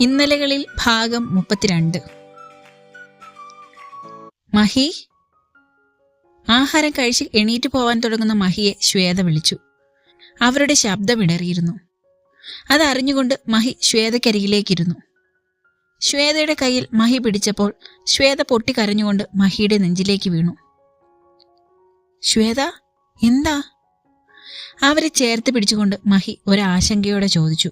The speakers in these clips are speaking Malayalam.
ഇന്നലകളിൽ ഭാഗം മുപ്പത്തിരണ്ട്. മഹി ആഹാരം കഴിച്ച് എണീറ്റ് പോവാൻ തുടങ്ങുന്ന മഹിയെ ശ്വേത വിളിച്ചു. അവരുടെ ശബ്ദം ശബ്ദമിടറിയിരുന്നു അതറിഞ്ഞുകൊണ്ട് മഹി ശ്വേതക്കരികിലേക്കിരുന്നു. ശ്വേതയുടെ കയ്യിൽ മഹി പിടിച്ചപ്പോൾ ശ്വേത പൊട്ടിക്കരഞ്ഞുകൊണ്ട് മഹിയുടെ നെഞ്ചിലേക്ക് വീണു. ശ്വേത എന്താ? അവരെ ചേർത്ത് പിടിച്ചുകൊണ്ട് മഹി ഒരാശങ്കയോടെ ചോദിച്ചു.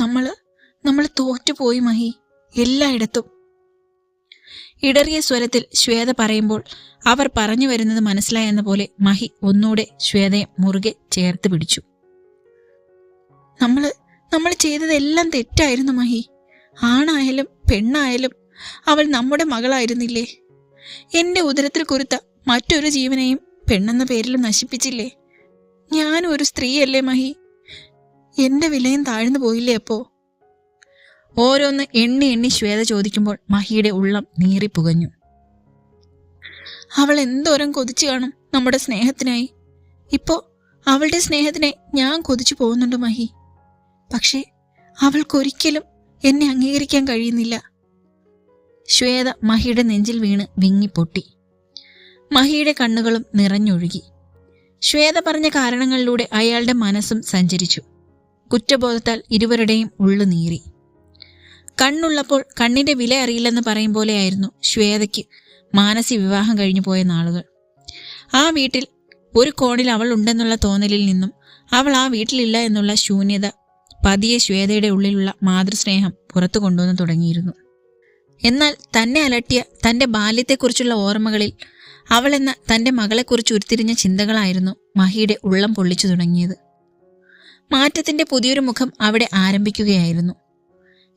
നമ്മൾ നമ്മൾ തോറ്റുപോയി മഹി എല്ലായിടത്തും. ഇടറിയ സ്വരത്തിൽ ശ്വേത പറയുമ്പോൾ അവർ പറഞ്ഞു വരുന്നത് മനസ്സിലായെന്ന പോലെ മഹി ഒന്നുകൂടെ ശ്വേതയെ മുറുകെ ചേർത്ത് പിടിച്ചു. നമ്മൾ നമ്മൾ ചെയ്തതെല്ലാം തെറ്റായിരുന്നു മഹി. ആണായാലും പെണ്ണായാലും അവൾ നമ്മുടെ മകളായിരുന്നില്ലേ? എന്റെ ഉദരത്തിൽ കുരുത്ത മറ്റൊരു ജീവനെയും പെണ്ണെന്ന പേരിൽ നശിപ്പിച്ചില്ലേ? ഞാനും ഒരു സ്ത്രീയല്ലേ മഹി? എന്റെ വിലയും താഴ്ന്നു പോയില്ലേ അപ്പോ? ഓരോന്ന് എണ്ണി എണ്ണി ശ്വേത ചോദിക്കുമ്പോൾ മഹിയുടെ ഉള്ളം നീറിപ്പുകഞ്ഞു അവൾ എന്തോരം കൊതിച്ചു കാണും നമ്മുടെ സ്നേഹത്തിനായി. ഇപ്പോ അവളുടെ സ്നേഹത്തിനെ ഞാൻ കൊതിച്ചു പോകുന്നുണ്ട് മഹി. പക്ഷേ അവൾക്കൊരിക്കലും എന്നെ അംഗീകരിക്കാൻ കഴിയുന്നില്ല. ശ്വേത മഹിയുടെ നെഞ്ചിൽ വീണ് വിങ്ങിപ്പൊട്ടി മഹിയുടെ കണ്ണുകളും നിറഞ്ഞൊഴുകി. ശ്വേത പറഞ്ഞ കാരണങ്ങളിലൂടെ അയാളുടെ മനസ്സും സഞ്ചരിച്ചു. കുറ്റബോധത്താൽ ഇരുവരുടെയും ഉള്ളു നീറി. കണ്ണുള്ളപ്പോൾ കണ്ണിന്റെ വില അറിയില്ലെന്ന് പറയും പോലെയായിരുന്നു ശ്വേതയ്ക്ക് മാനസി വിവാഹം കഴിഞ്ഞു പോയ നാളുകൾ. ആ വീട്ടിൽ ഒരു കോണിൽ അവൾ ഉണ്ടെന്നുള്ള തോന്നലിൽ നിന്നും അവൾ ആ വീട്ടിലില്ല എന്നുള്ള ശൂന്യത പതിയെ ശ്വേതയുടെ ഉള്ളിലുള്ള മാതൃസ്നേഹം പുറത്തു കൊണ്ടുവന്നു തുടങ്ങിയിരുന്നു. എന്നാൽ തന്നെ അലട്ടിയ തന്റെ ബാല്യത്തെക്കുറിച്ചുള്ള ഓർമ്മകളിൽ അവൾ എന്ന തന്റെ മകളെക്കുറിച്ച് ഉരുത്തിരിഞ്ഞ ചിന്തകളായിരുന്നു മഹിയുടെ ഉള്ളം പൊള്ളിച്ചു തുടങ്ങിയത്. മാറ്റത്തിന്റെ പുതിയൊരു മുഖം അവിടെ ആരംഭിക്കുകയായിരുന്നു.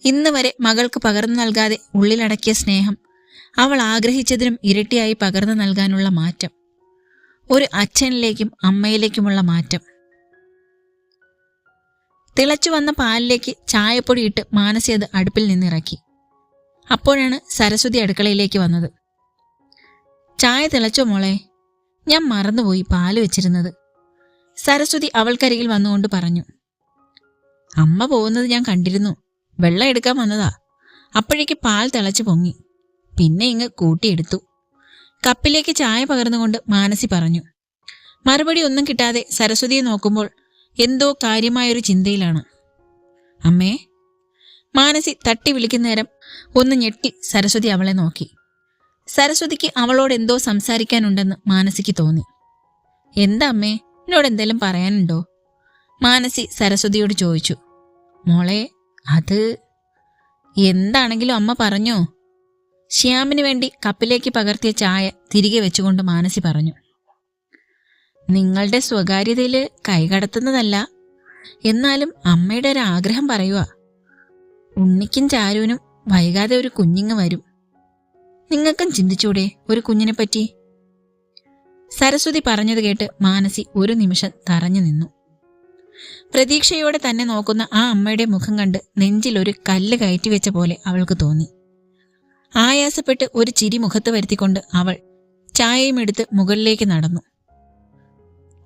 ഇന്ന് വരെ മകൾക്ക് പകർന്നു നൽകാതെ ഉള്ളിലടക്കിയ സ്നേഹം അവൾ ആഗ്രഹിച്ചതിനും ഇരട്ടിയായി പകർന്നു നൽകാനുള്ള മാറ്റം ഒരു അച്ഛനിലേക്കും അമ്മയിലേക്കുമുള്ള മാറ്റം. തിളച്ചു വന്ന പാലിലേക്ക് ചായപ്പൊടി ഇട്ട് മാനസി അത് അടുപ്പിൽ നിന്നിറക്കി. അപ്പോഴാണ് സരസ്വതി അടുക്കളയിലേക്ക് വന്നത്. ചായ തിളച്ചോ മോളെ? ഞാൻ മറന്നുപോയി പാൽ വെച്ചിരുന്നത്. സരസ്വതി അവൾക്കരികിൽ വന്നുകൊണ്ട് പറഞ്ഞു അമ്മ പോകുന്നത് ഞാൻ കണ്ടിരുന്നു. വെള്ളം എടുക്കാൻ വന്നതാ. അപ്പോഴേക്ക് പാൽ തിളച്ചു പൊങ്ങി. പിന്നെ ഇങ്ങ് കൂട്ടിയെടുത്തു കപ്പിലേക്ക് ചായ പകർന്നുകൊണ്ട് മാനസി പറഞ്ഞു മറുപടി ഒന്നും കിട്ടാതെ സരസ്വതിയെ നോക്കുമ്പോൾ എന്തോ കാര്യമായൊരു ചിന്തയിലാണ്. അമ്മേ. മാനസി തട്ടി വിളിക്കുന്ന നേരം ഒന്ന് ഞെട്ടി സരസ്വതി അവളെ നോക്കി. സരസ്വതിക്ക് അവളോട് എന്തോ സംസാരിക്കാനുണ്ടെന്ന് മാനസിക്ക് തോന്നി. എന്താ അമ്മേ? എന്നോട് എന്തെങ്കിലും പറയാനുണ്ടോ? മാനസി സരസ്വതിയോട് ചോദിച്ചു. മോളെ അത് എന്താണെങ്കിലും അമ്മ പറഞ്ഞോ? ശ്യാമിന് വേണ്ടി കപ്പിലേക്ക് പകർത്തിയ ചായ തിരികെ വെച്ചുകൊണ്ട് മാനസി പറഞ്ഞു. നിങ്ങളുടെ സ്വകാര്യതയിൽ കൈകടത്തുന്നതല്ല എന്നാലും അമ്മയുടെ ഒരു ആഗ്രഹം പറയുക ഉണ്ണിക്കും ചാരുവിനും വൈകാതെ ഒരു കുഞ്ഞിങ്ങ് വരും. നിങ്ങൾക്കും ചിന്തിച്ചൂടെ ഒരു കുഞ്ഞിനെ പറ്റി സരസ്വതി പറഞ്ഞത് കേട്ട് മാനസി ഒരു നിമിഷം തറഞ്ഞു നിന്നു. പ്രതീക്ഷയോടെ തന്നെ നോക്കുന്ന ആ അമ്മയുടെ മുഖം കണ്ട് നെഞ്ചിലൊരു കല്ല് കയറ്റി വെച്ച പോലെ അവൾക്ക് തോന്നി. ആയാസപ്പെട്ട് ഒരു ചിരി മുഖത്ത് വരുത്തിക്കൊണ്ട് അവൾ ചായയും എടുത്ത് മുകളിലേക്ക് നടന്നു.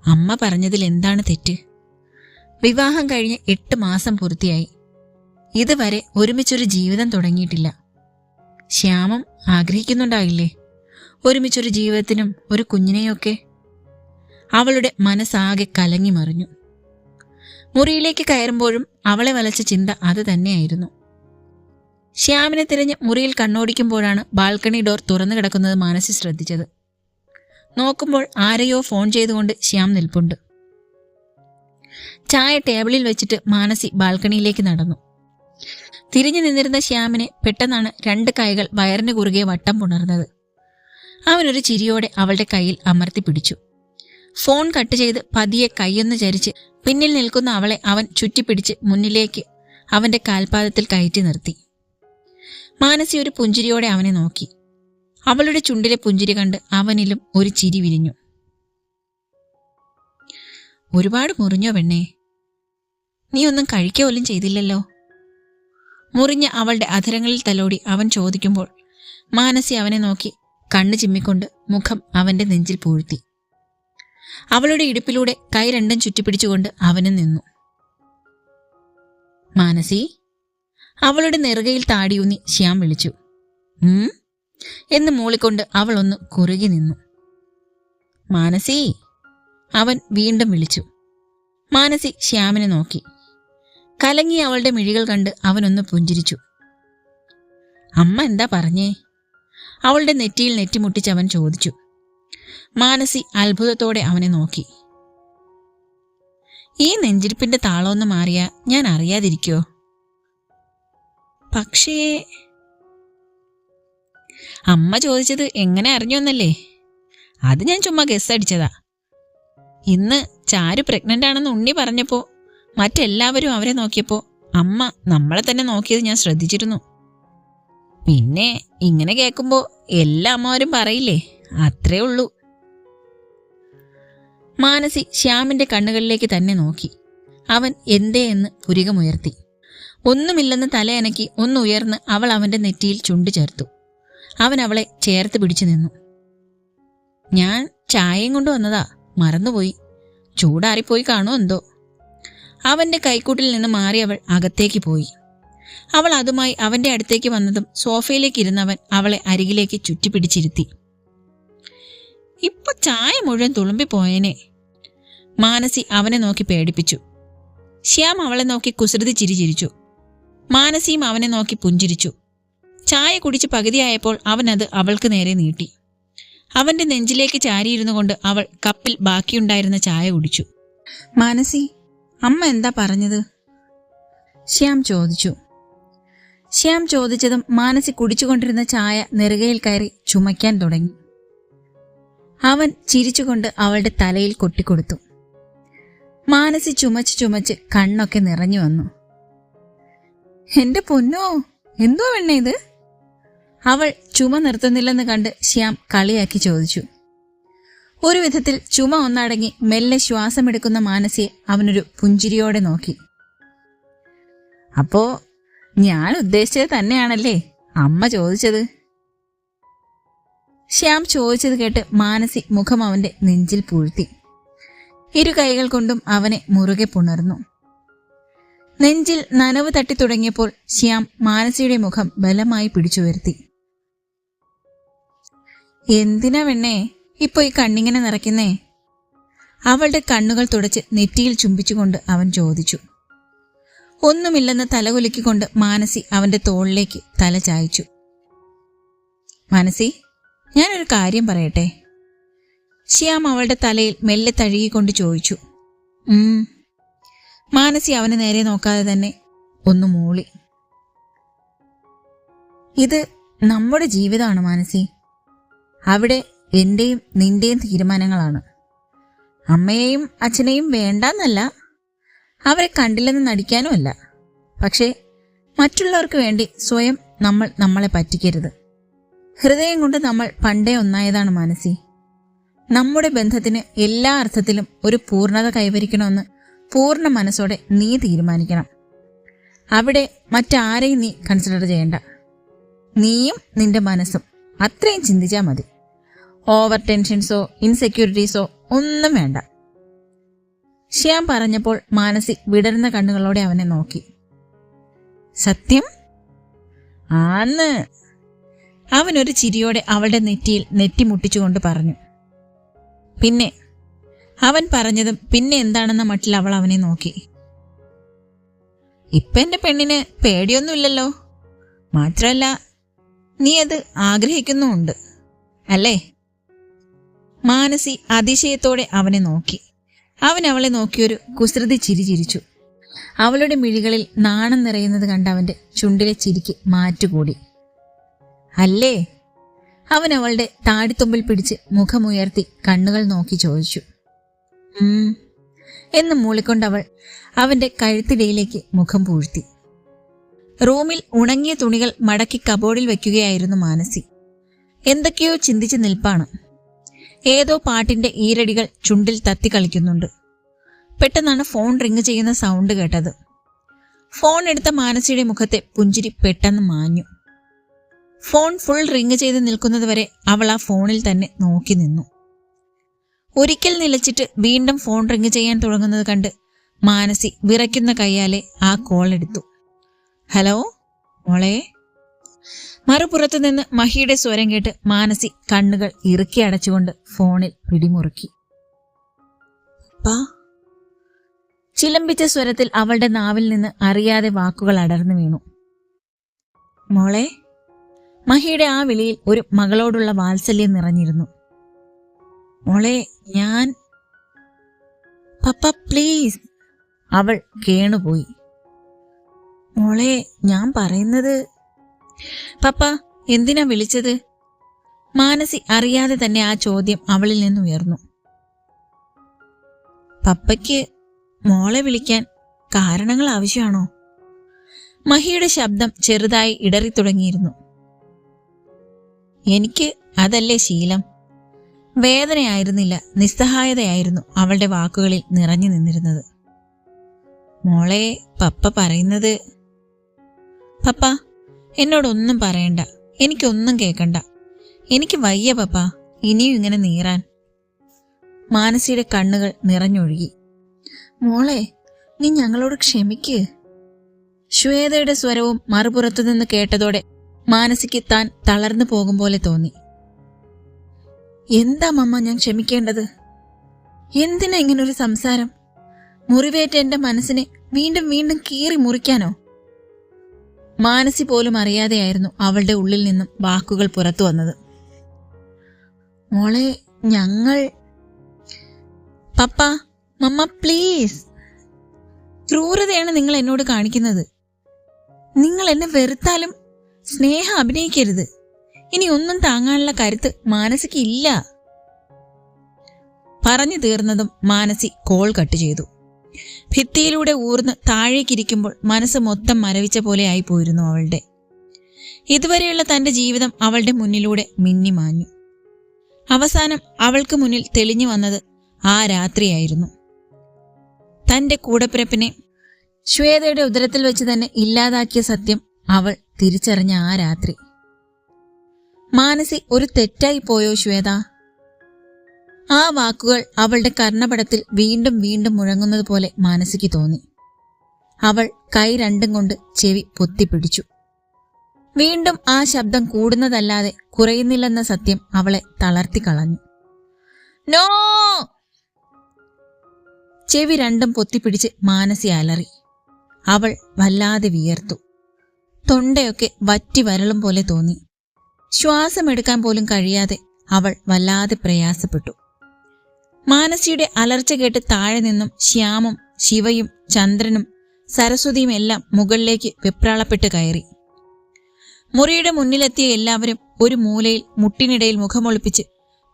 അമ്മ പറഞ്ഞതിൽ എന്താണ് തെറ്റ്? വിവാഹം കഴിഞ്ഞ് എട്ട് മാസം പൂർത്തിയായി. ഇതുവരെ ഒരുമിച്ചൊരു ജീവിതം തുടങ്ങിയിട്ടില്ല. ശ്യാമം ആഗ്രഹിക്കുന്നുണ്ടാകില്ലേ ഒരുമിച്ചൊരു ജീവിതത്തിനും ഒരു കുഞ്ഞിനെയൊക്കെ. അവളുടെ മനസ്സാകെ കലങ്ങി മറിഞ്ഞു. മുറിയിലേക്ക് കയറുമ്പോഴും അവളെ വലച്ച ചിന്ത അത് തന്നെയായിരുന്നു. ശ്യാമിനെ തിരഞ്ഞ് മുറിയിൽ കണ്ണോടിക്കുമ്പോഴാണ് ബാൽക്കണി ഡോർ തുറന്നു കിടക്കുന്നത് മാനസി ശ്രദ്ധിച്ചത്. നോക്കുമ്പോൾ ആരെയോ ഫോൺ ചെയ്തുകൊണ്ട് ശ്യാം നിൽപ്പുണ്ട്. ചായ ടേബിളിൽ വെച്ചിട്ട് മാനസി ബാൽക്കണിയിലേക്ക് നടന്നു. തിരിഞ്ഞു നിന്നിരുന്ന ശ്യാമിനെ പെട്ടെന്നാണ് രണ്ട് കൈകൾ വയറിന് കുറുകെ വട്ടം പുണർന്നത്. അവനൊരു ചിരിയോടെ അവളുടെ കയ്യിൽ അമർത്തി പിടിച്ചു. ഫോൺ കട്ട് ചെയ്ത് പതിയെ കൈയൊന്ന് ചരിച്ച് പിന്നിൽ നിൽക്കുന്ന അവളെ അവൻ ചുറ്റിപ്പിടിച്ച് മുന്നിലേക്ക് അവന്റെ കാൽപാദത്തിൽ കയറ്റി നിർത്തി. മാനസി ഒരു പുഞ്ചിരിയോടെ അവനെ നോക്കി. അവളുടെ ചുണ്ടിലെ പുഞ്ചിരി കണ്ട് അവനിലും ഒരു ചിരി വിരിഞ്ഞു. ഒരുപാട് മുറിഞ്ഞോ പെണ്ണേ? നീ ഒന്നും കഴിക്കുക പോലും ചെയ്തില്ലല്ലോ? മുറിഞ്ഞ അവളുടെ അധരങ്ങളിൽ തലോടി അവൻ ചോദിക്കുമ്പോൾ മാനസി അവനെ നോക്കി കണ്ണു ചിമ്മിക്കൊണ്ട് മുഖം അവന്റെ നെഞ്ചിൽ പൂഴ്ത്തി. അവളുടെ ഇടുപ്പിലൂടെ കൈ രണ്ടും ചുറ്റിപ്പിടിച്ചുകൊണ്ട് അവനും നിന്നു. മാനസി അവളുടെ നെറുകയിൽ താടിയൂന്നി ശ്യാം വിളിച്ചു. എന്ന് മൂളിക്കൊണ്ട് അവളൊന്ന് കുറുകി നിന്നു. മാനസി അവൻ വീണ്ടും വിളിച്ചു. മാനസി ശ്യാമിനെ നോക്കി. കലങ്ങി അവളുടെ മിഴികൾ കണ്ട് അവനൊന്ന് പുഞ്ചിരിച്ചു. അമ്മ എന്താ പറഞ്ഞേ? അവളുടെ നെറ്റിയിൽ നെറ്റിമുട്ടിച്ച് അവൻ ചോദിച്ചു. മാനസി അത്ഭുതത്തോടെ അവനെ നോക്കി. ഈ നെഞ്ചിരിപ്പിന്റെ താളമൊന്ന് മാറിയാ ഞാൻ അറിയാതിരിക്കോ? പക്ഷേ അമ്മ ചോദിച്ചത് എങ്ങനെ അറിഞ്ഞോന്നല്ലേ? അത് ഞാൻ ചുമ്മാ ഗസ് അടിച്ചതാ ഇന്ന് ചാരു പ്രഗ്നന്റ് ആണെന്ന് ഉണ്ണി പറഞ്ഞപ്പോ മറ്റെല്ലാവരും അവരെ നോക്കിയപ്പോ അമ്മ നമ്മളെ തന്നെ നോക്കിയത് ഞാൻ ശ്രദ്ധിച്ചിരുന്നു. പിന്നെ ഇങ്ങനെ കേൾക്കുമ്പോ എല്ലാ അമ്മമാരും പറയില്ലേ? അത്രേ ഉള്ളൂ. മാനസി ശ്യാമിന്റെ കണ്ണുകളിലേക്ക് തന്നെ നോക്കി. അവൻ എന്തേ എന്ന് പുരികമുയർത്തി ഒന്നുമില്ലെന്ന് തലയനക്കി ഒന്നുയർന്ന് അവൾ അവന്റെ നെറ്റിയിൽ ചുണ്ടു ചേർത്തു. അവൻ അവളെ ചേർത്ത് പിടിച്ചു നിന്നു. ഞാൻ ചായയും കൊണ്ട് വന്നതാ. മറന്നുപോയി. ചൂടാറിപ്പോയി കാണുമോ എന്തോ? അവന്റെ കൈക്കൂട്ടിൽ നിന്ന് മാറി അവൾ അകത്തേക്ക് പോയി. അവൾ അതുമായി അവന്റെ അടുത്തേക്ക് വന്നതും സോഫയിലേക്ക് ഇരുന്നവൻ അവളെ അരികിലേക്ക് ചുറ്റിപ്പിടിച്ചിരുത്തി. ഇപ്പൊ ചായ മുഴുവൻ തുളുമ്പിപ്പോയേനെ മാനസി അവനെ നോക്കി പേടിപ്പിച്ചു. ശ്യാം അവളെ നോക്കി കുസൃതി ചിരി ചിരിച്ചു. മാനസിയും അവനെ നോക്കി പുഞ്ചിരിച്ചു. ചായ കുടിച്ച് പകുതിയായപ്പോൾ അവനത് അവൾക്ക് നേരെ നീട്ടി. അവന്റെ നെഞ്ചിലേക്ക് ചാരിയിരുന്നു കൊണ്ട് അവൾ കപ്പിൽ ബാക്കിയുണ്ടായിരുന്ന ചായ കുടിച്ചു. മാനസി അമ്മ എന്താ പറഞ്ഞത്? ശ്യാം ചോദിച്ചു. ശ്യാം ചോദിച്ചതും മാനസി കുടിച്ചുകൊണ്ടിരുന്ന ചായ നെറുകയിൽ കയറി ചുമയ്ക്കാൻ തുടങ്ങി. അവൻ ചിരിച്ചുകൊണ്ട് അവളുടെ തലയിൽ കൊട്ടിക്കൊടുത്തു. മാനസി ചുമച്ച് ചുമച്ച് കണ്ണൊക്കെ നിറഞ്ഞു വന്നു. എന്റെ പൊന്നോ എന്തോ വെണ്ണ ഇത്? അവൾ ചുമ നിർത്തുന്നില്ലെന്ന് കണ്ട് ശ്യാം കളിയാക്കി ചോദിച്ചു. ഒരു വിധത്തിൽ ചുമ ഒന്നടങ്ങി മെല്ലെ ശ്വാസമെടുക്കുന്ന മാനസിയെ അവനൊരു പുഞ്ചിരിയോടെ നോക്കി. അപ്പോ ഞാൻ ഉദ്ദേശിച്ചത് തന്നെയാണല്ലേ? അമ്മ ചോദിച്ചത്. ശ്യാം ചോദിച്ചത് കേട്ട് മാനസി മുഖം അവന്റെ നെഞ്ചിൽ പൂഴ്ത്തി. ഇരു കൈകൾ കൊണ്ടും അവനെ മുറുകെ പുണർന്നു. നെഞ്ചിൽ നനവ് തട്ടി തുടങ്ങിയപ്പോൾ ശ്യാം മാനസിയുടെ മുഖം ബലമായി പിടിച്ചു വരുത്തി. എന്തിനാ വെണ്ണേ ഇപ്പൊ ഈ കണ്ണിങ്ങനെ നിറയ്ക്കുന്നേ? അവളുടെ കണ്ണുകൾ തുടച്ച് നെറ്റിയിൽ ചുംബിച്ചുകൊണ്ട് അവൻ ചോദിച്ചു. ഒന്നുമില്ലെന്ന് തലകുലുക്കിക്കൊണ്ട് മാനസി അവന്റെ തോളിലേക്ക് തല ചായച്ചു. മാനസി ഞാനൊരു കാര്യം പറയട്ടെ? ശ്യാം അവളുടെ തലയിൽ മെല്ലെ തഴുകിക്കൊണ്ട് ചോദിച്ചു. മാനസി അവനെ നേരെ നോക്കാതെ തന്നെ ഒന്ന് മൂളി. ഇത് നമ്മുടെ ജീവിതമാണ് മാനസി. അവിടെ എന്റെയും നിന്റെയും തീരുമാനങ്ങളാണ്. അമ്മയെയും അച്ഛനെയും വേണ്ടെന്നല്ല അവരെ കണ്ടില്ലെന്ന് നടിക്കാനുമല്ല പക്ഷേ മറ്റുള്ളവർക്ക് വേണ്ടി സ്വയം നമ്മൾ നമ്മളെ പറ്റിക്കരുത്. ഹൃദയം കൊണ്ട് നമ്മൾ പണ്ടേ ഒന്നായതാണ് മാനസി. നമ്മുടെ ബന്ധത്തിന് എല്ലാ അർത്ഥത്തിലും ഒരു പൂർണത കൈവരിക്കണമെന്ന് പൂർണ മനസ്സോടെ നീ തീരുമാനിക്കണം. അവിടെ മറ്റാരെയും നീ കൺസിഡർ ചെയ്യണ്ട. നീയും നിന്റെ മനസ്സും അത്രയും ചിന്തിച്ചാൽ മതി. ഓവർ ടെൻഷൻസോ ഇൻസെക്യൂരിറ്റീസോ ഒന്നും വേണ്ട. ശ്യാം പറഞ്ഞപ്പോൾ മാനസി വിടരുന്ന കണ്ണുകളോടെ അവനെ നോക്കി. സത്യം? ആന്ന്. അവനൊരു ചിരിയോടെ അവളുടെ നെറ്റിയിൽ നെറ്റിമുട്ടിച്ചുകൊണ്ട് പറഞ്ഞു. പിന്നെ അവൻ പറഞ്ഞതും പിന്നെ എന്താണെന്ന മട്ടിൽ അവൾ അവനെ നോക്കി. ഇപ്പൊ എന്റെ പെണ്ണിന് പേടിയൊന്നുമില്ലല്ലോ. മാത്രമല്ല നീ അത് ആഗ്രഹിക്കുന്നുമുണ്ട്. അല്ലേ? മാനസി അതിശയത്തോടെ അവനെ നോക്കി. അവൻ അവളെ നോക്കിയൊരു കുസൃതി ചിരി ചിരിച്ചു. അവളുടെ മിഴികളിൽ നാണം നിറയുന്നത് കണ്ട അവന്റെ ചുണ്ടിലെ ചിരിക്ക് മാറ്റുകൂടി. അല്ലേ? അവൻ അവളുടെ താടിത്തുമ്പിൽ പിടിച്ച് മുഖമുയർത്തി കണ്ണുകൾ നോക്കി ചോദിച്ചു. എന്ന് മൂളിക്കൊണ്ടവൾ അവന്റെ കഴുത്തിടയിലേക്ക് മുഖം പൂഴ്ത്തി. റൂമിൽ ഉണങ്ങിയ തുണികൾ മടക്കി കബോർഡിൽ വെക്കുകയായിരുന്നു മാനസി. എന്തൊക്കെയോ ചിന്തിച്ച് നിൽപ്പാണ്. ഏതോ പാട്ടിന്റെ ഈരടികൾ ചുണ്ടിൽ തത്തി കളിക്കുന്നുണ്ട്. പെട്ടെന്നാണ് ഫോൺ റിങ് ചെയ്യുന്ന സൗണ്ട് കേട്ടത്. ഫോൺ എടുത്ത മാനസിയുടെ മുഖത്തെ പുഞ്ചിരി പെട്ടെന്ന് മാഞ്ഞു. ഫോൺ ഫുൾ റിങ് ചെയ്ത് നിൽക്കുന്നതുവരെ അവൾ ആ ഫോണിൽ തന്നെ നോക്കി നിന്നു. ഒരിക്കൽ നിലച്ചിട്ട് വീണ്ടും ഫോൺ റിങ് ചെയ്യാൻ തുടങ്ങുന്നത് കണ്ട് മാനസി വിറയ്ക്കുന്ന കൈയാലെ ആ കോൾ എടുത്തു. ഹലോ മോളെ? മറുപുറത്തു നിന്ന് മഹിയുടെ സ്വരം കേട്ട് മാനസി കണ്ണുകൾ ഇറുക്കി അടച്ചുകൊണ്ട് ഫോണിൽ പിടിമുറുക്കി. പാ ചിലമ്പിച്ച സ്വരത്തിൽ അവളുടെ നാവിൽ നിന്ന് അറിയാതെ വാക്കുകൾ അടർന്നു വീണു. മോളെ. മഹിയുടെ ആ വിളിയിൽ ഒരു മകളോടുള്ള വാത്സല്യം നിറഞ്ഞിരുന്നു. മോളെ ഞാൻ പപ്പ പ്ലീസ്. അവൾ കേണുപോയി. മോളെ ഞാൻ പറയുന്നത് പപ്പ എന്തിനാ വിളിച്ചത്? മാനസി അറിയാതെ തന്നെ ആ ചോദ്യം അവളിൽ നിന്ന് ഉയർന്നു. പപ്പയ്ക്ക് മോളെ വിളിക്കാൻ കാരണങ്ങൾ ആവശ്യമാണോ? മഹിയുടെ ശബ്ദം ചെറുതായി ഇടറി തുടങ്ങിയിരുന്നു എനിക്ക് അതല്ലേ ശീലം? വേദനയായിരുന്നില്ല നിസ്സഹായതയായിരുന്നു അവളുടെ വാക്കുകളിൽ നിറഞ്ഞു നിന്നിരുന്നത്. മോളെ പപ്പ പറയുന്നത് പപ്പ എന്നോടൊന്നും പറയണ്ട. എനിക്കൊന്നും കേൾക്കണ്ട എനിക്ക് വയ്യ പപ്പ. ഇനിയും ഇങ്ങനെ നീറാൻ. മാനസിയുടെ കണ്ണുകൾ നിറഞ്ഞൊഴുകി. മോളെ നീ ഞങ്ങളോട് ക്ഷമിക്ക്. ശ്വേതയുടെ സ്വരവും മറുപുറത്തു നിന്ന് കേട്ടതോടെ മാനസിക്ക് താൻ തളർന്നു പോകും പോലെ തോന്നി. എന്താ മമ്മ ഞാൻ ക്ഷമിക്കേണ്ടത്? എന്തിനാ ഇങ്ങനൊരു സംസാരം? മുറിവേറ്റ എന്റെ മനസ്സിനെ വീണ്ടും വീണ്ടും കീറി മുറിക്കാനോ? മാനസി പോലും അറിയാതെയായിരുന്നു അവളുടെ ഉള്ളിൽ നിന്നും വാക്കുകൾ പുറത്തു വന്നത്. മോളെ ഞങ്ങൾ പപ്പ മമ്മ പ്ലീസ് ക്രൂരതയാണ് നിങ്ങൾ എന്നോട് കാണിക്കുന്നത്. നിങ്ങൾ എന്നെ വെറുത്താലും സ്നേഹം അഭിനയിക്കരുത്. ഇനി ഒന്നും താങ്ങാനുള്ള കരുത്ത് മാനസിക്ക് ഇല്ല. പറഞ്ഞു തീർന്നതും മാനസി കോൾ കട്ട് ചെയ്തു. ഭിത്തിയിലൂടെ ഊർന്ന് താഴേക്കിരിക്കുമ്പോൾ മനസ്സ് മൊത്തം മരവിച്ച പോലെ ആയി പോയിരുന്നു അവളുടെ. ഇതുവരെയുള്ള തന്റെ ജീവിതം അവളുടെ മുന്നിലൂടെ മിന്നിമാഞ്ഞു അവസാനം അവൾക്ക് മുന്നിൽ തെളിഞ്ഞു വന്നത് ആ രാത്രിയായിരുന്നു. തന്റെ കൂടപ്പിറപ്പിനെ ശ്വേതയുടെ ഉദരത്തിൽ വെച്ച് തന്നെ ഇല്ലാതാക്കിയ സത്യം അവൾ തിരിച്ചറിഞ്ഞ ആ രാത്രി. മാനസി ഒരു തെറ്റായി പോയോ ശ്വേത? ആ വാക്കുകൾ അവളുടെ കർണപടത്തിൽ വീണ്ടും വീണ്ടും മുഴങ്ങുന്നത് പോലെ മാനസിക്ക് തോന്നി. അവൾ കൈ രണ്ടും കൊണ്ട് ചെവി പൊത്തിപ്പിടിച്ചു. വീണ്ടും ആ ശബ്ദം കൂടുന്നതല്ലാതെ കുറയുന്നില്ലെന്ന സത്യം അവളെ തളർത്തിക്കളഞ്ഞു നോ! ചെവി രണ്ടും പൊത്തിപ്പിടിച്ച് മാനസി അലറി. അവൾ വല്ലാതെ വിയർത്തു. തൊണ്ടയൊക്കെ വറ്റി വരളും പോലെ തോന്നി. ശ്വാസമെടുക്കാൻ പോലും കഴിയാതെ അവൾ വല്ലാതെ പ്രയാസപ്പെട്ടു. മാനസിയുടെ അലർച്ച കേട്ട് താഴെ നിന്നും ശ്യാമും ശിവയും ചന്ദ്രനും സരസ്വതിയും എല്ലാം മുകളിലേക്ക് വെപ്രാളപ്പെട്ട് കയറി. മുറിയുടെ മുന്നിലെത്തിയ എല്ലാവരും ഒരു മൂലയിൽ മുട്ടിനിടയിൽ മുഖമൊളിപ്പിച്ച്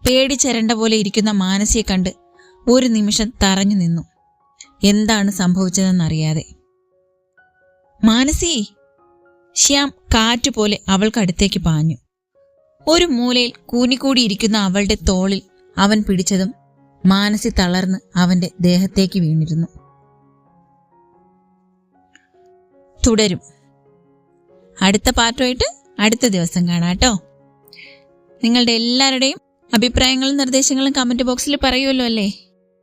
പേടിച്ചരണ്ട പോലെ ഇരിക്കുന്ന മാനസിയെ കണ്ട് ഒരു നിമിഷം തറഞ്ഞു നിന്നു. എന്താണ് സംഭവിച്ചതെന്നറിയാതെ. മാനസി ശ്യാം കാറ്റുപോലെ അവൾക്കടുത്തേക്ക് പാഞ്ഞു. ഒരു മൂലയിൽ കൂനിക്കൂടിയിരിക്കുന്ന അവളുടെ തോളിൽ അവൻ പിടിച്ചതും മാനസി തളർന്ന് അവന്റെ ദേഹത്തേക്ക് വീണിരുന്നു. തുടരും. അടുത്ത പാർട്ടുമായിട്ട് അടുത്ത ദിവസം കാണാം കേട്ടോ. നിങ്ങളുടെ എല്ലാവരുടെയും അഭിപ്രായങ്ങളും നിർദ്ദേശങ്ങളും കമന്റ് ബോക്സിൽ പറയുമല്ലോ അല്ലേ?